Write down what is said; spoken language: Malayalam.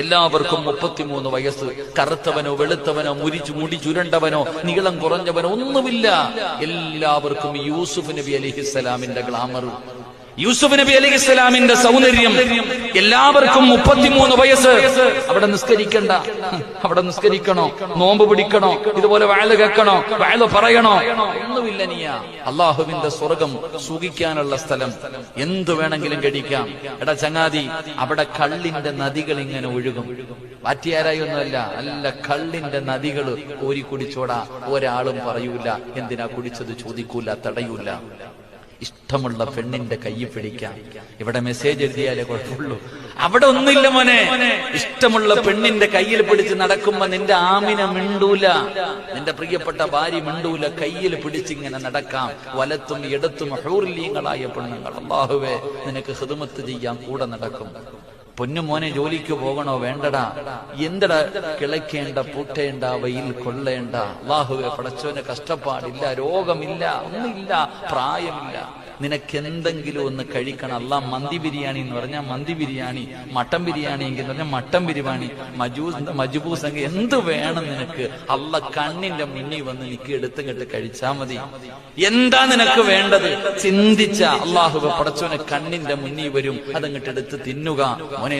എല്ലാവർക്കും മുപ്പത്തിമൂന്ന് വയസ്സ്. കറുത്തവനോ വെളുത്തവനോ മുരിച്ചു മുടി ചുരണ്ടവനോ നീളം കുറഞ്ഞവനോ ഒന്നുമില്ല. എല്ലാവർക്കും യൂസുഫ് നബി അലിഹിസ്സലാമിന്റെ ഗ്ലാമർ യൂസുഫ് നബി അലി ഇസ്ലാമിന്റെ സൗന്ദര്യം എല്ലാവർക്കും മുപ്പത്തിമൂന്ന് വയസ്സ്. അവിടെ നിസ്കരിക്കണ്ട. അവിടെ നിസ്കരിക്കണോ? നോമ്പ് പിടിക്കണോ? ഇതുപോലെ വയൽ കേൾക്കണോ? വയൽ പറയണോ? ഒന്നുമില്ല നീയ. അള്ളാഹുവിന്റെ സ്വർഗം സുഖിക്കാനുള്ള സ്ഥലം. എന്തു വേണമെങ്കിലും കഴിക്കാം. എടാ ചങ്ങാതി അവിടെ കള്ളിന്റെ നദികൾ ഇങ്ങനെ ഒഴുകും. വാറ്റിയാരായി ഒന്നുമല്ല അല്ല കള്ളിന്റെ നദികൾ ഓരി കുടിച്ചോടാ ഒരാളും പറയൂല. എന്തിനാ കുടിച്ചത് ചോദിക്കൂല തടയൂല. ഇഷ്ടമുള്ള പെണ്ണിന്റെ കൈ പിടിക്കാം. ഇവിടെ മെസ്സേജ് എഴുതിയാലേ കുഴപ്പമുള്ളൂ. അവിടെ ഒന്നുമില്ല മോനെ. ഇഷ്ടമുള്ള പെണ്ണിന്റെ കയ്യിൽ പിടിച്ച് നടക്കുമ്പോ നിന്റെ ആമിന മിണ്ടൂല. നിന്റെ പ്രിയപ്പെട്ട ഭാര്യ മിണ്ടൂല. കയ്യിൽ പിടിച്ചിങ്ങനെ നടക്കാം. വലത്തും ഇടത്തും ഹൂർലീങ്ങളായ പെണ്ണുങ്ങൾ. അള്ളാഹുവേ നിനക്ക് ഹൃദമത്ത് ചെയ്യാൻ കൂടെ നടക്കും. പൊന്നു മോനെ ജോലിക്ക് പോകണോ വേണ്ടടാ? എന്തടാ കിളയ്ക്കേണ്ട പൂട്ടേണ്ട വെയിൽ കൊള്ളേണ്ട? അള്ളാഹുവെ പടച്ചോന് കഷ്ടപ്പാടില്ല രോഗമില്ല ഒന്നില്ല പ്രായമില്ല. നിനക്ക് എന്തെങ്കിലും ഒന്ന് കഴിക്കണം. അല്ല മന്തി ബിരിയാണി എന്ന് പറഞ്ഞാൽ മന്തി ബിരിയാണി മട്ടൻ ബിരിയാണി എങ്കിൽ പറഞ്ഞാൽ മട്ടൻ ബിരിയാണി മജൂസ് മജുബൂസ് എങ്കിൽ എന്ത് വേണം നിനക്ക്? അല്ല കണ്ണിന്റെ മുന്നിൽ വന്ന് നിനക്ക് എടുത്തും കെട്ട് കഴിച്ചാ മതി. എന്താ നിനക്ക് വേണ്ടത്? ചിന്തിച്ച. അള്ളാഹു പടച്ചോനെ കണ്ണിന്റെ മുന്നിൽ വരും. അതങ്ങട്ട് എടുത്ത് തിന്നുക. മോനെ